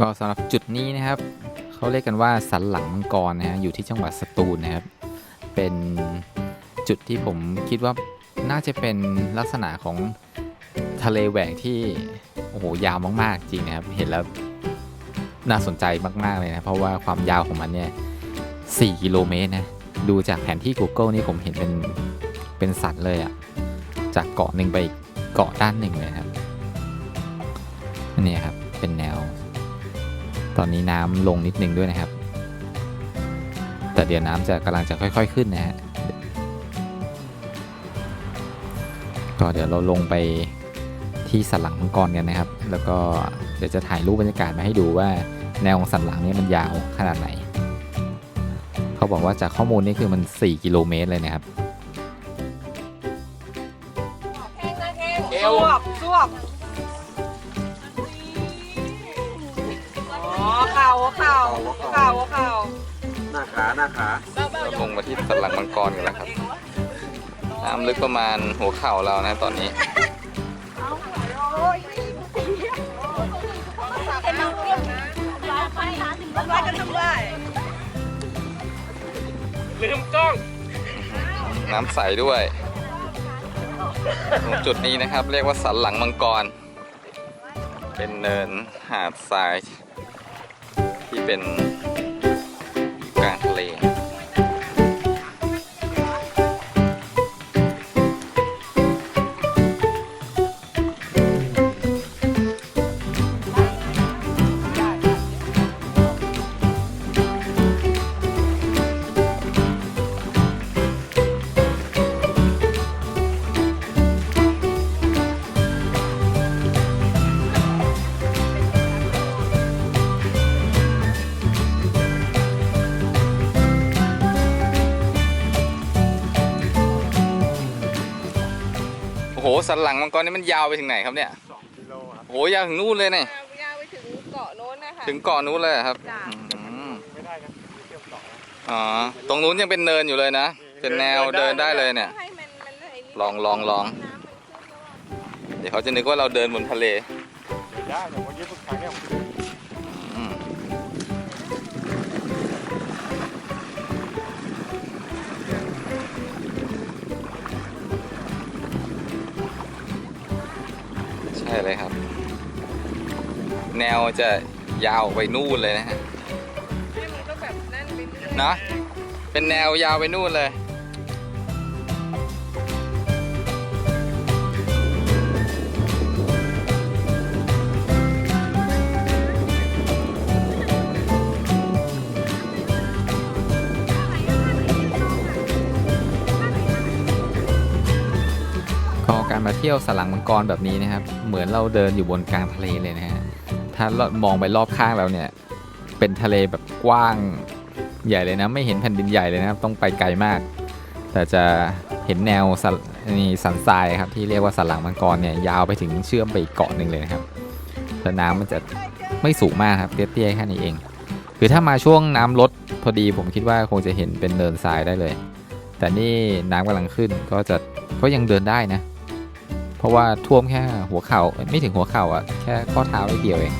ก็สำหรับจุดนี้นะครับเขาเรียกกันว่าสันหลังมังกรนะฮะอยู่ที่จังหวัดสตูลนะครับ เป็นจุดที่ผมคิดว่าน่าจะเป็นลักษณะของทะเลแหวกที่โอ้โหยาวมาก ๆ จริงนะครับ เห็นแล้วน่าสนใจมาก ๆ เลยนะ เพราะว่าความยาวของมันเนี่ย 4 กิโลเมตรนะ ดูจากแผนที่ Google นี่ผมเห็นเป็น เป็นสัตว์เลยอะจากเกาะหนึ่งไปอีกเกาะด้านหนึ่งเลยครับนี่ครับ เป็นแนว อนนี้น้ำลงนิดนึงด้วยนะครับ แต่เดี๋ยวน้ำจะกำลังจะค่อย ๆ ขึ้นนะฮะก็เดี๋ยวเราลงไปที่สันหลังมังกรกันนะครับ แล้วก็เดี๋ยวจะถ่ายรูปบรรยากาศมาให้ดูว่าแนวของสันหลังเนี้มันยาวขนาดไหน เขาบอกว่าจากข้อมูลนี่คือมัน 4 กิโลเมตรเลยนะครับ เอวสวบ เข่าเข่าเข่าเข่าหน้าขาหน้าขาลงมาที่สันหลังมังกรกันแล้วครับ น้ำลึกประมาณหัวเข่าเรานะตอนนี้ร้อยกันทำได้ลืมกล้อง น้ำใสด้วย ตรงจุดนี้นะครับ เรียกว่าสันหลังมังกร เป็นเนินหาดทรายที่ เป็นกลางทะเล โอ้โห สันหลังมังกรนี่มันยาวไปถึงไหนครับเนี่ยสองกิโลครับโอ้โหยาวถึงนู่นเลยเนี่ยยาวไปถึงเกาะโน้นนะคะถึงเกาะนู้นเลยเหรอครับจ้ะอืมไม่ได้ครับเที่ยวต่ออ๋อตรงนู้นยังเป็นเนินอยู่เลยนะเป็นแนวเดินได้เลยเนี่ย ให้มันมันไนี่ลองลองลอง น้ำมันขึ้นแล้วอะ เดี๋ยวเขาจะนึกว่าเราเดินบนทะเลเดี๋ยวได้แต่วันนี้ทุกครั้งเนี่ยผม ใช่เลยครับ แนวจะยาวไปนู่นเลยนะฮะ ให้มันก็แบบนั่นไปเรื่อย เนอะเป็นแนวยาวไปนู่นเลย การมาเที่ยวสลังมังกรแบบนี้นะครับ เหมือนเราเดินอยู่บนกลางทะเลเลยนะฮะ ถ้ามองไปรอบข้างเราเนี่ย เป็นทะเลแบบกว้างใหญ่เลยนะ ไม่เห็นแผ่นดินใหญ่เลยนะครับ ต้องไปไกลมาก แต่จะเห็นแนวสันนี่สันทรายครับที่เรียกว่าสันหลังมังกรเนี่ยยาวไปถึงเชื่อมไปอีกเกาะหนึ่งเลยนะครับแต่น้ำมันจะไม่สูงมากครับเตี้ยๆแค่นี้เองคือถ้ามาช่วงน้ำลดพอดีผมคิดว่าคงจะเห็นเป็นเนินทรายได้เลย แต่นี่น้ำกำลังขึ้นก็จะก็ยังเดินได้นะ เพราะว่าท่วมแค่หัวเข่าไม่ถึงหัวเข่าอะแค่ข้อเท้าได้เดียวเอง